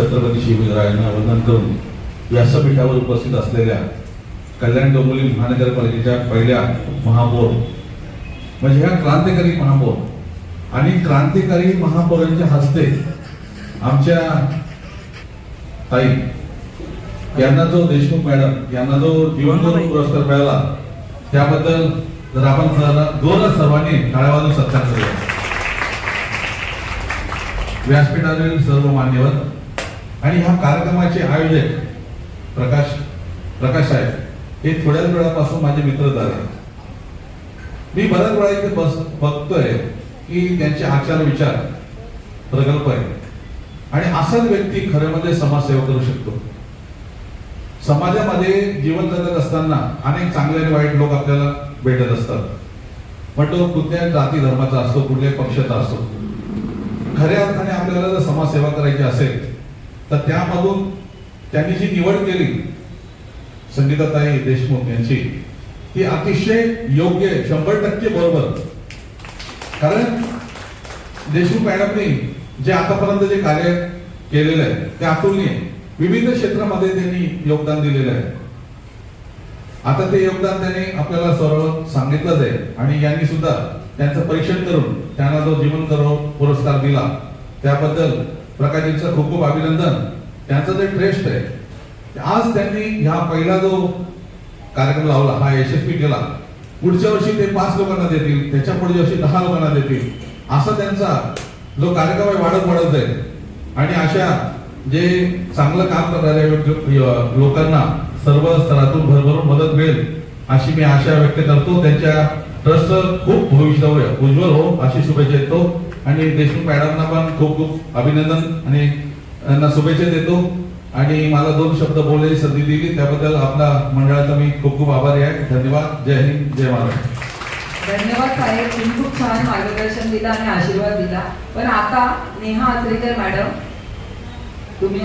छत्रपती शिवरायांना वंदन करून व्यासपीठावर उपस्थित असलेल्या कल्याण डोंबिवली महानगरपालिकेच्या पहिल्या महापौर म्हणजे ह्या क्रांतिकारी महापौर आणि क्रांतिकारी महापौरांच्या हस्ते आमच्या ताई यांना जो देशमुख मॅडम यांना जो जीवनगौरव पुरस्कार मिळाला त्याबद्दल जर आपण जरा जोरात सर्वांनी टाळ्या वाजून सत्कार करूया. व्यासपीठावरील सर्व मान्यवर आणि ह्या कार्यक्रमाचे आयोजक प्रकाश प्रकाश साहेब हे थोड्याच वेळापासून माझे मित्र झाले मी बऱ्याच वेळा इथे बस बघतोय की त्यांचे आचार विचार प्रगल्प आहे आणि असाच व्यक्ती खरं म्हणजे समाजसेवा करू शकतो. समाजामध्ये जीवन जगत असताना अनेक चांगले आणि वाईट लोक आपल्याला भेटत असतात. पण तो कुठल्या जाती धर्माचा असतो कुठल्या पक्षाचा असतो. खऱ्या अर्थाने आपल्याला जर समाजसेवा करायची असेल तर त्यामधून त्यांनी जी निवड केली संगीताताई देशमुख यांची ती अतिशय योग्य आहे, शंभर टक्के बरोबर. कारण देशमुख मॅडमनी जे आतापर्यंत जे कार्य केलेलं आहे ते अतुलनीय. विविध क्षेत्रामध्ये त्यांनी योगदान दिलेलं आहे. आता ते योगदान त्यांनी आपल्याला सर्व सांगितलंच आहे. आणि यांनी सुद्धा त्यांचं परीक्षण करून त्यांना जो जीवन गौरव पुरस्कार दिला त्याबद्दल प्रकाशजींचं खूप खूप अभिनंदन. त्यांचं जे ट्रेस्ट आहे. आज त्यांनी ह्या पहिला जो कार्यक्रम लावला हा यशस्वी केला. पुढच्या वर्षी ते पाच लोकांना देतील त्याच्या पुढच्या वर्षी दहा लोकांना देतील. असा त्यांचा जो कार्यक्रम आहे वाढत वाढत जाईल. आणि अशा जे चांगलं काम करणाऱ्या लोकांना सर्व स्तरातून भरभरून मदत मिळेल अशी मी आशा व्यक्त करतो. त्यांच्या ट्रस्ट खूप भविष्य उज्ज्वल हो अशी शुभेच्छा देतो. आणि देशमुख मॅडमना पण खूप खूप अभिनंदन आणि त्यांना शुभेच्छा देतो. आणि मला दोन शब्द बोलले संधी दिली त्याबद्दल आपला मंडळाचा मी खूप खूप आभारी आहे. धन्यवाद. जय हिंद जय महाराष्ट्र. धन्यवाद साहेब. तुम्ही खूप छान मार्गदर्शन दिलं आणि आशीर्वाद दिला. पण आता नेहा आचरेकर मॅडम तुम्ही